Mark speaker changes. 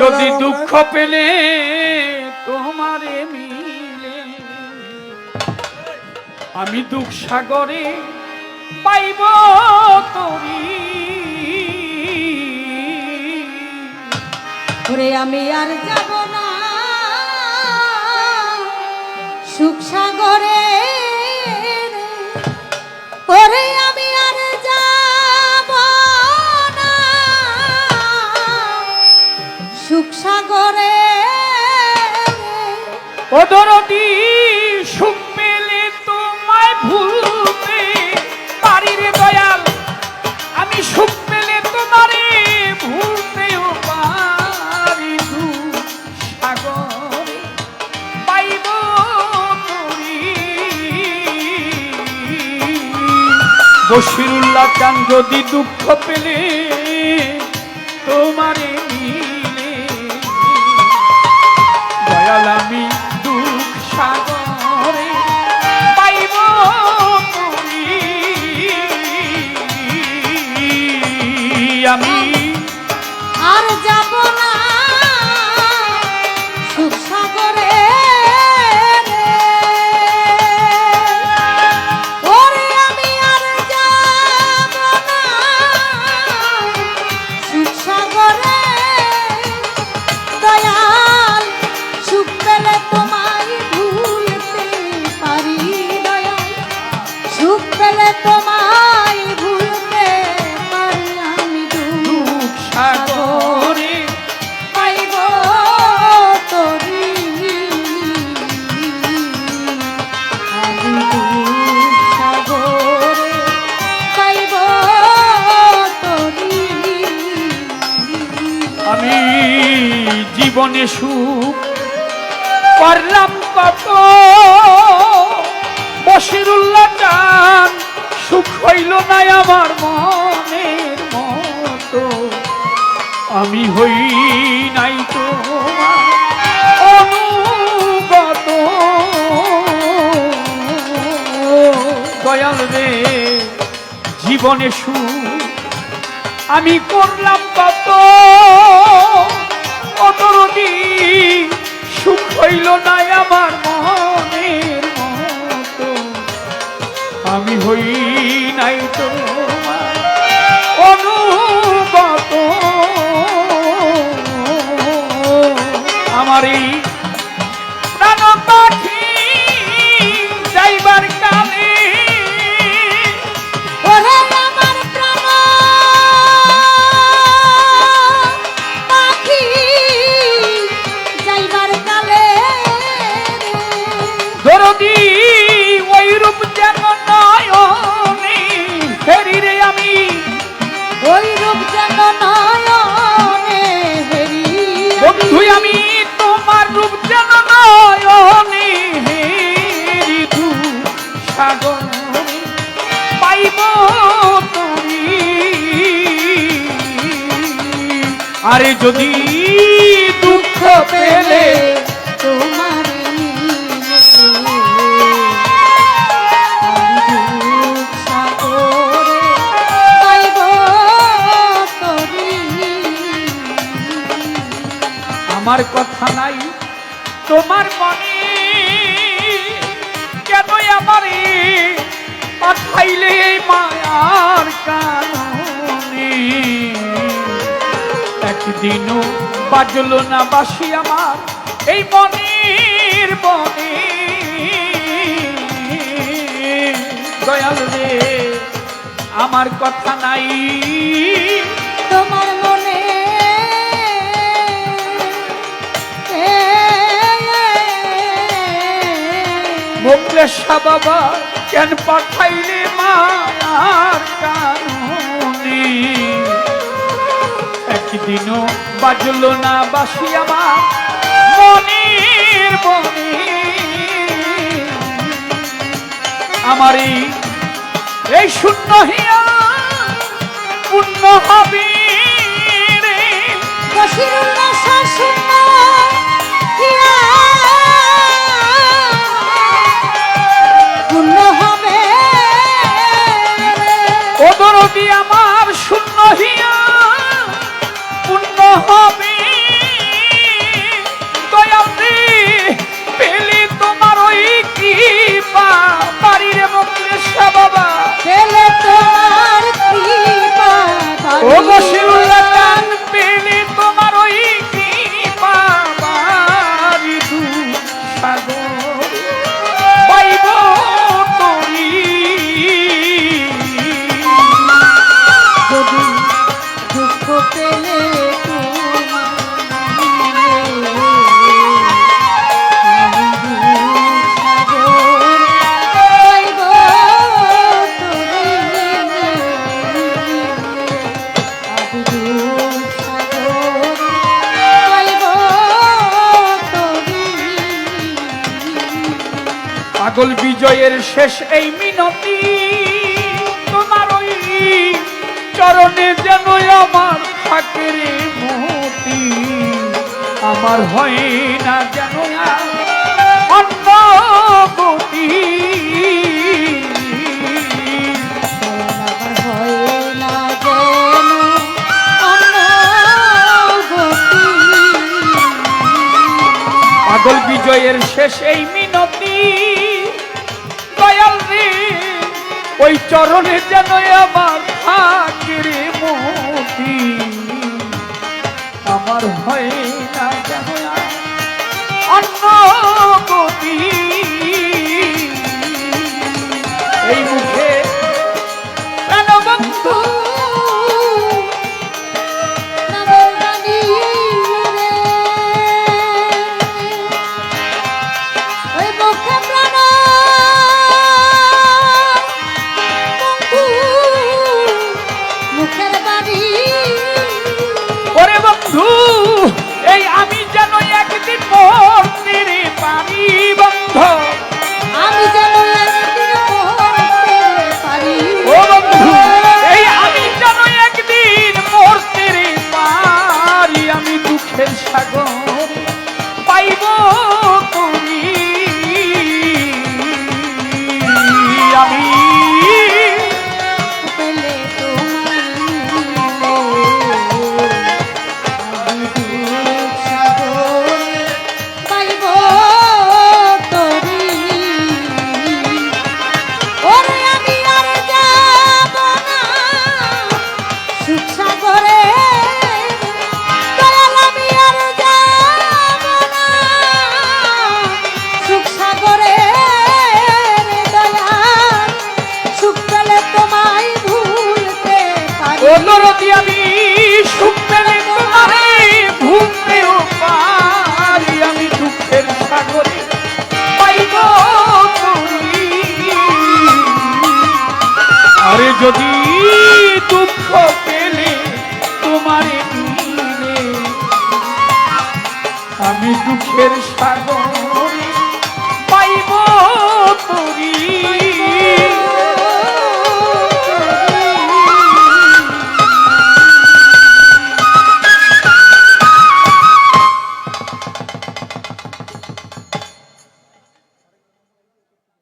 Speaker 1: যদি দুঃখ পেলে তোমারে মিলে। আমি দুঃখ সাগরে পাইব তরি।
Speaker 2: ওরে আমি আর যাব না। সুখ সাগরে ওরে
Speaker 1: ওদরদি সুখ পেলে তোমায় ভুলতে পারি দয়াল। আমি সুখ তোমারে ভুলতেও পারি দুঃখ সাগরে। পাইব বসিরুল্লাহ চান যদি দুঃখ পেলে তোমারে মিলে। দয়াল, আমি জীবনে সুখ করলাম কত? বসিরুল্লাহ চান, সুখ হইল না আমার মনের মতো। আমি হই নাই তো অনুগত। দয়াল রে, জীবনে সুখ আমি করলাম কত? অতরদি সুখ হইল নাই আমার মনের মতো। আমি হই নাই তোমার বন্ধু আমি তোমার রূপ যেন নয়নে দু সাগর পাইব তুমি। আরে যদি দুঃখ পেলে
Speaker 2: তোমার
Speaker 1: আমার কথা নাই, তোমার মনে কেন আমারে পাঠাইলে মায়ার কারণে? একদিনও বাজলো না বাসি আমার এই মনের বনে দয়াল রে, আমার কথা নাই,
Speaker 2: তোমার
Speaker 1: মোকলেশা বাবা, কেন পাঠাইলে মায়ার একদিনও বাজলো না বাসি আমার মনের বনে। আমার এই শূন্য হিয়া পূর্ণ হবে রে। পাগল বিজয়ের শেষ এই মিনতি। তোমার ওই চরণে যেন আমার ঠাকুর মতি আমার হয় না যেন অন্য গতি। পাগল বিজয়ের শেষ এই মিনতি। ওই চরণে যেন আমার থাকিরে মোদি। আমার হয়ে পাইব। যদি দুঃখ পেলে তোমার আমি দুঃখের সাগর